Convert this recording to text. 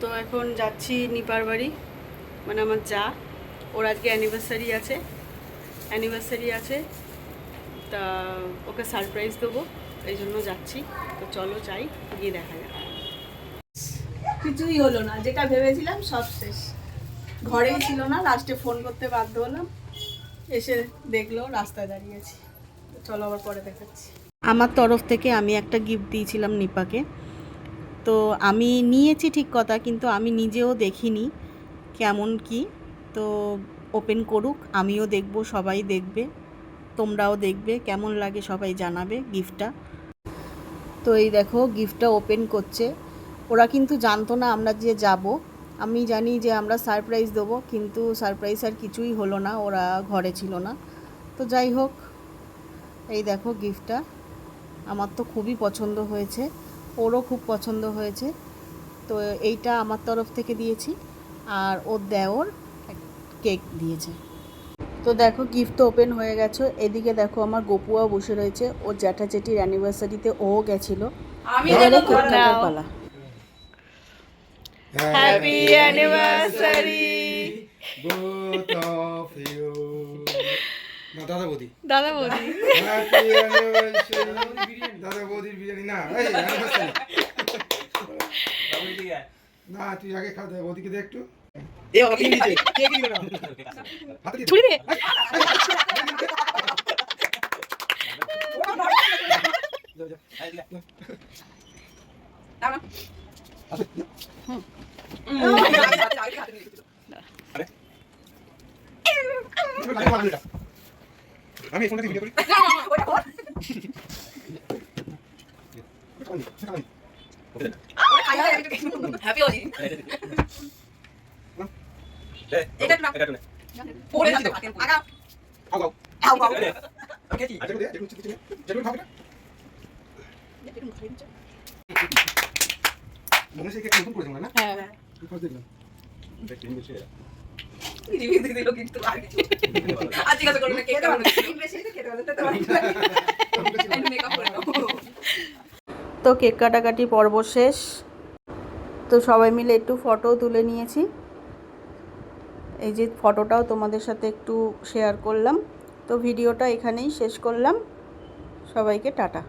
তো এখন যাচ্ছি নিপার বাড়ি মানে আমার যা। ওর আজকে অ্যানিভার্সারি আছে অ্যানিভার্সারি আছে, তা ওকে সারপ্রাইজ দেবো, এই জন্য যাচ্ছি। তো চলো যাই, গিয়ে দেখা যাক। কিছুই হলো না, যেটা ভেবেছিলাম সব শেষ। ঘরেই ছিল না লাস্টে ফোন করতে বাধ্য হলাম। এসে দেখল, রাস্তায় দাঁড়িয়েছি চলো আবার পরে দেখাচ্ছি। আমার তরফ থেকে আমি একটা গিফট দিয়েছিলাম নিপাকে। তো আমি নিয়েছি ঠিক কথা, কিন্তু আমি নিজেও দেখিনি কেমন কি। তো ওপেন করুক, আমিও দেখব, সবাই দেখবে, তোমরাও দেখবে, কেমন লাগে সবাই জানাবে গিফটটা তো এই দেখো গিফটটা ওপেন করছে। ওরা কিন্তু জানতো না আমরা যে যাব। আমি জানি যে আমরা সারপ্রাইজ দেবো, কিন্তু সারপ্রাইজ আর কিছুই হলো না, ওরা ঘরে ছিল না। তো যাই হোক, এই দেখো গিফটটা আমার তো খুবই পছন্দ হয়েছে। ওরও খুব পছন্দ হয়েছে। তো এইটা আমার তরফ থেকে দিয়েছি। আর ওর দেওর কেক দিয়েছে। তো দেখো গিফট ওপেন হয়ে গেছে। এদিকে দেখো আমার গপুয়া বসে রয়েছে। ওর জ্যাঠা জেঠির অ্যানিভার্সারিতে ও গেছিল। আমি এবারে কেক কাটার পালা। Happy anniversary both of you. না দাদা বৌদি দাদা বলি হ্যাপি অ্যানিভার্সারি দাদা বৌদির বিরিয়ানি না এই না। তুই আগে খা দে বৌদিকে দে একটু। এ বাবা কি কে কি দিল হাতে দিয়ে ছুরি দে। আমি ফোনটা ভিডিও করি। হ্যাপি হোলি এটা না পড়ে যাবে আগা খাও খাও আও আও আচ্ছা দে চিনি যেটুকু খাবে না মনে হচ্ছে কেক নতুন করেছে না হ্যাঁ তুই ফার্স্ট দেখলাম রিভিউ দিয়ে কিন্তু আর কিছু আজ জিজ্ঞাসা করবে কেক কেমন বেশি খেতে হবে তো তো কেক কাটাকাটি পর্ব শেষ। তো সবাই মিলে একটু ফটো তুলে নিয়েছি। এই যে ফটোটাও তোমাদের সাথে একটু শেয়ার করলাম। তো ভিডিওটা এখানেই শেষ করলাম। সবাইকে টাটা।